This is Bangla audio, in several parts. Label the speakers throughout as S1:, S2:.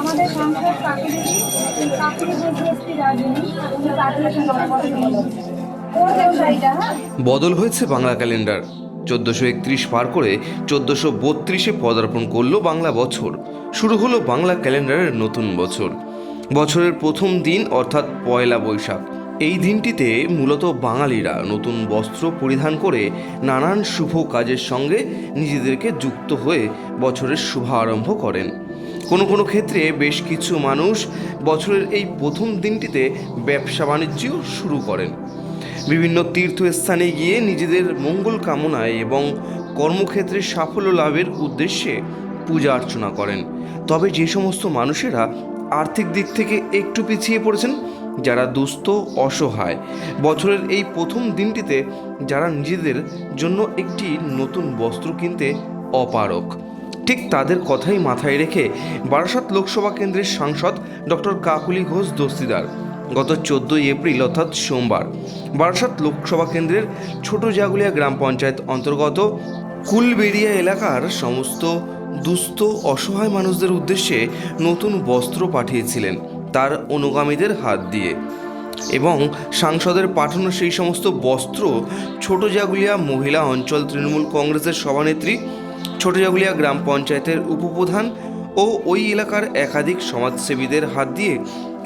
S1: আমাদের কাকুরি কাকুরি বুঝিয়েছি রাজনী উনি পাঠিয়েছেন নববর্ষ পড়বেন শাড়িটা হ্যাঁ
S2: বদল হয়েছে বাংলা ক্যালেন্ডার। চোদ্দোশো একত্রিশ পার করে চোদ্দোশো বত্রিশে পদার্পণ করল বাংলা বছর। শুরু হলো বাংলা ক্যালেন্ডারের নতুন বছর। বছরের প্রথম দিন, অর্থাৎ পয়লা বৈশাখ। এই দিনটিতে মূলত বাঙালিরা নতুন বস্ত্র পরিধান করে নানান শুভ কাজের সঙ্গে নিজেদেরকে যুক্ত হয়ে বছরের শুভারম্ভ করেন। কোনো কোনো ক্ষেত্রে বেশ কিছু মানুষ বছরের এই প্রথম দিনটিতে ব্যবসা বাণিজ্যও শুরু করেন। বিভিন্ন তীর্থস্থানে গিয়ে নিজেদের মঙ্গল কামনায় এবং কর্মক্ষেত্রে সাফল্য লাভের উদ্দেশ্যে পূজা অর্চনা করেন। তবে যে সমস্ত মানুষেরা আর্থিক দিক থেকে একটু পিছিয়ে পড়েছেন যারা দুস্থ, অসহায়। বছরের এই প্রথম দিনটিতে যারা নিজেদের জন্য একটি নতুন বস্ত্র কিনতে অপারক ঠিক তাদের কথাই মাথায় রেখে বারাসাত লোকসভা কেন্দ্রের সাংসদ ডক্টর কাকুলি ঘোষ দস্তিদার গত চোদ্দোই এপ্রিল, অর্থাৎ সোমবার, বারাসাত লোকসভা কেন্দ্রের ছোট জাগুলিয়া গ্রাম পঞ্চায়েত অন্তর্গত কুলবেড়িয়া এলাকার সমস্ত দুস্থ, অসহায় মানুষদের উদ্দেশ্যে নতুন বস্ত্র পাঠিয়েছিলেন। তার অনুগামীদের হাত দিয়ে। এবং সাংসদের পাঠানো সেই সমস্ত বস্ত্র ছোট জাগুলিয়া মহিলা অঞ্চল তৃণমূল কংগ্রেসের সভানেত্রী, ছোট জাগুলিয়া গ্রাম পঞ্চায়েতের উপপ্রধান ও ওই এলাকার একাধিক সমাজসেবীদের হাত দিয়ে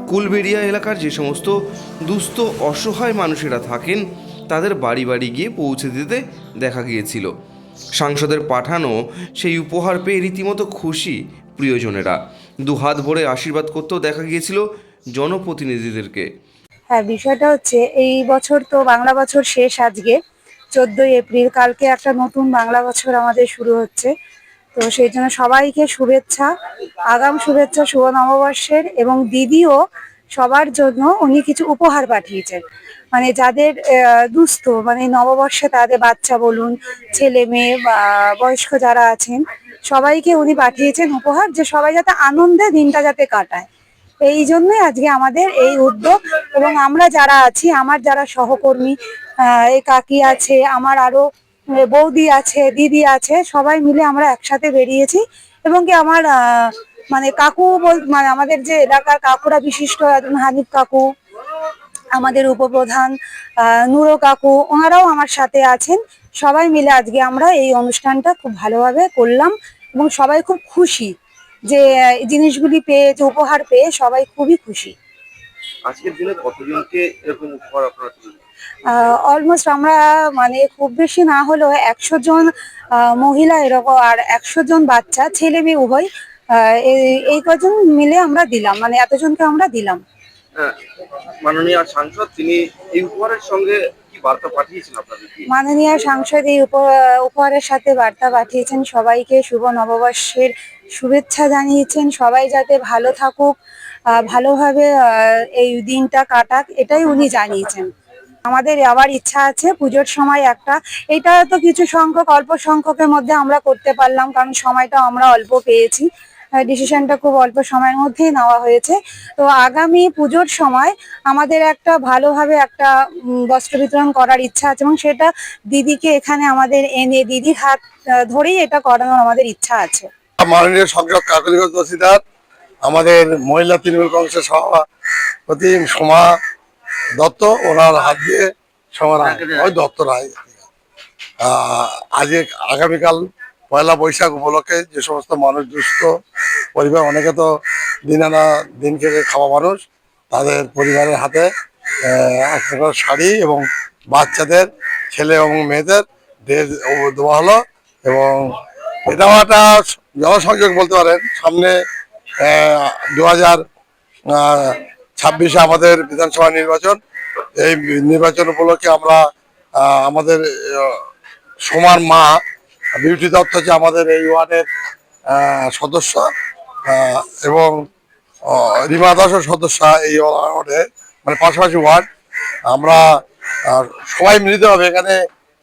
S2: কুলবেড়িয়া এলাকার যে সমস্ত দুস্থ, অসহায় মানুষেরা থাকেন, তাদের বাড়ি বাড়ি গিয়ে পৌঁছে দিতে দেখা গিয়েছিল। সাংসদের পাঠানো সেই উপহার পেয়ে রীতিমতো খুশি প্রিয়জনেরা। দু হাত ভরে আশীর্বাদ করতেও দেখা গিয়েছিল জনপ্রতিনিধিদেরকে।
S1: হ্যাঁ বিষয়টা হচ্ছে এই বছর তো বাংলা বছর শেষ আজকে। চোদ্দই এপ্রিল, কালকে একটা নতুন বাংলা বছর আমাদের শুরু হচ্ছে। তো সেই জন্য সবাইকে শুভেচ্ছা, আগাম শুভেচ্ছা শুভ নববর্ষের এবং দিদিও সবার জন্য উনি কিছু উপহার পাঠিয়েছেন। মানে যাদের দুস্থ মানে নববর্ষে তাদের বাচ্চা বলুন, ছেলে মেয়ে বা বয়স্ক যারা আছেন, সবাইকে উনি পাঠিয়েছেন উপহার যে সবাই যাতে আনন্দে দিনটা যাতে কাটায়। এই জন্যই আজকে আমাদের এই উদ্যোগ এবং আমরা যারা আছি, আমার যারা সহকর্মী এই কাকি আছে, আমার আরও বৌদি আছে, দিদি আছে, সবাই মিলে আমরা একসাথে বেরিয়েছি এবং কি আমার মানে কাকু বল মানে আমাদের যে এলাকার কাকুরা বিশিষ্ট, একজন হানিফ কাকু আমাদের উপপ্রধান নুরো কাকু ওনারাও আমার সাথে আছেন। সবাই মিলে আজকে আমরা এই অনুষ্ঠানটা খুব ভালোভাবে করলাম এবং সবাই খুব খুশি যে জিনিসগুলি পেয়ে যে উপহার পেয়ে সবাই খুবই খুশি।
S3: আজকের দিনে কতজনকে এরকম উপহার আপনারা
S1: অলমোস্ট আমরা মানে খুব বেশি না হলেও একশো জন মহিলা এরকম আর একশো জন বাচ্চা ছেলে মেয়ে উভয় আহ, এই- কজন মিলে আমরা দিলাম মানে এতজনকে আমরা দিলাম।
S3: মাননীয় সাংসদ, তিনি এই উপহারের সঙ্গে কি বার্তা পাঠিয়েছেন আপনাদেরকে?
S1: মাননীয় সাংসদ এই উপহারের সাথে বার্তা পাঠিয়েছেন, সবাইকে শুভ নববর্ষের শুভেচ্ছা জানিয়েছেন, সবাই যাতে ভালো থাকুক ভালোভাবে এই দিনটা কাটাক, এটাই উনি জানিয়েছেন। আমাদের আবার ইচ্ছা আছে, পুজোর সময় একটা, এটা তো কিছু সংখ্যক, অল্প সংখ্যকের মধ্যে আমরা করতে পারলাম, কারণ সময়টা আমরা অল্প পেয়েছি। ডিসিশনটা খুব অল্প সময়ের মধ্যেই নেওয়া হয়েছে। তো আগামী পুজোর সময় আমাদের একটা ভালোভাবে একটা বস্ত্র বিতরণ করার ইচ্ছা আছে এবং সেটা দিদিকে এখানে আমাদের এনে দিদির হাত ধরেই এটা করানোর আমাদের ইচ্ছা আছে।
S4: মাননীয় সংসদ কাকলিগঞ্জ আমাদের মহিলা তৃণমূল কংগ্রেসের সভাপতি সোমা দত্ত, ওনার হাত দিয়ে সোমা রায়, ওই দত্ত রায়। আজকে আগামীকাল পয়লা বৈশাখ উপলক্ষে যে সমস্ত মানুষ দুস্থ পরিবার, অনেকে তো দিন আনা দিন খেতে খাওয়া মানুষ, তাদের পরিবারের হাতে এক শাড়ি এবং বাচ্চাদের, ছেলে এবং মেয়েদের দেওয়া হলো এবং এটাও একটা জনসংযোগ বলতে পারেন। সামনে দু হাজার ছাব্বিশে আমাদের বিধানসভা নির্বাচন। এই নির্বাচন উপলক্ষে আমরা আমাদের সোমার মা বিউটি দত্ত যে আমাদের এই ওয়ার্ডের সদস্য এবং রিমা দাসও সদস্য এই ওয়ার্ডে মানে পাশাপাশি ওয়ার্ড। আমরা সবাই হবে এখানে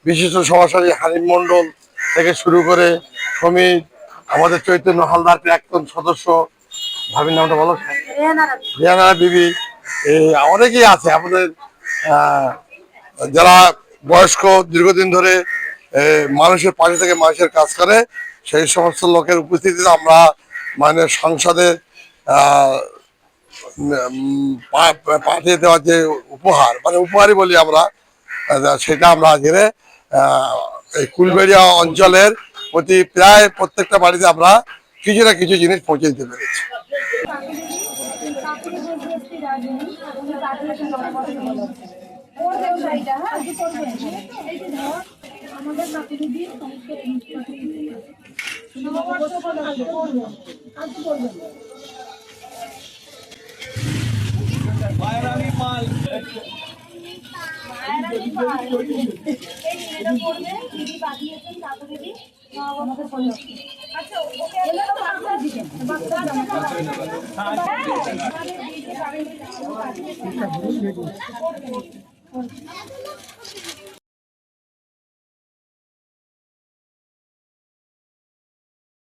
S4: বিশিষ্ট সমাজসেবী হানিম মণ্ডল থেকে শুরু করে শ্রমিক আমাদের চৈতন্য হালদার প্রাক্তন সদস্য ভাবির নামটা বলো। রিয়ানা বিবি এই অনেকেই আছে আমাদের যারা বয়স্ক দীর্ঘদিন ধরে মানুষের পাশে থেকে মানুষের কাজ করে, সেই সমস্ত লোকের উপস্থিতিতে আমরা মানে সংসদে পাঠিয়ে দেওয়ার যে উপহার মানে উপহারই বলি আমরা সেটা আমরা আজকে এই কুলবেড়িয়া অঞ্চলের প্রতি প্রায় প্রত্যেকটা বাড়িতে আমরা কিছু না কিছু জিনিস পৌঁছে দিতে পেরেছি। আমাদের প্রতিনিধি মায়েরানি পাল মায়েরানি আচ্ছা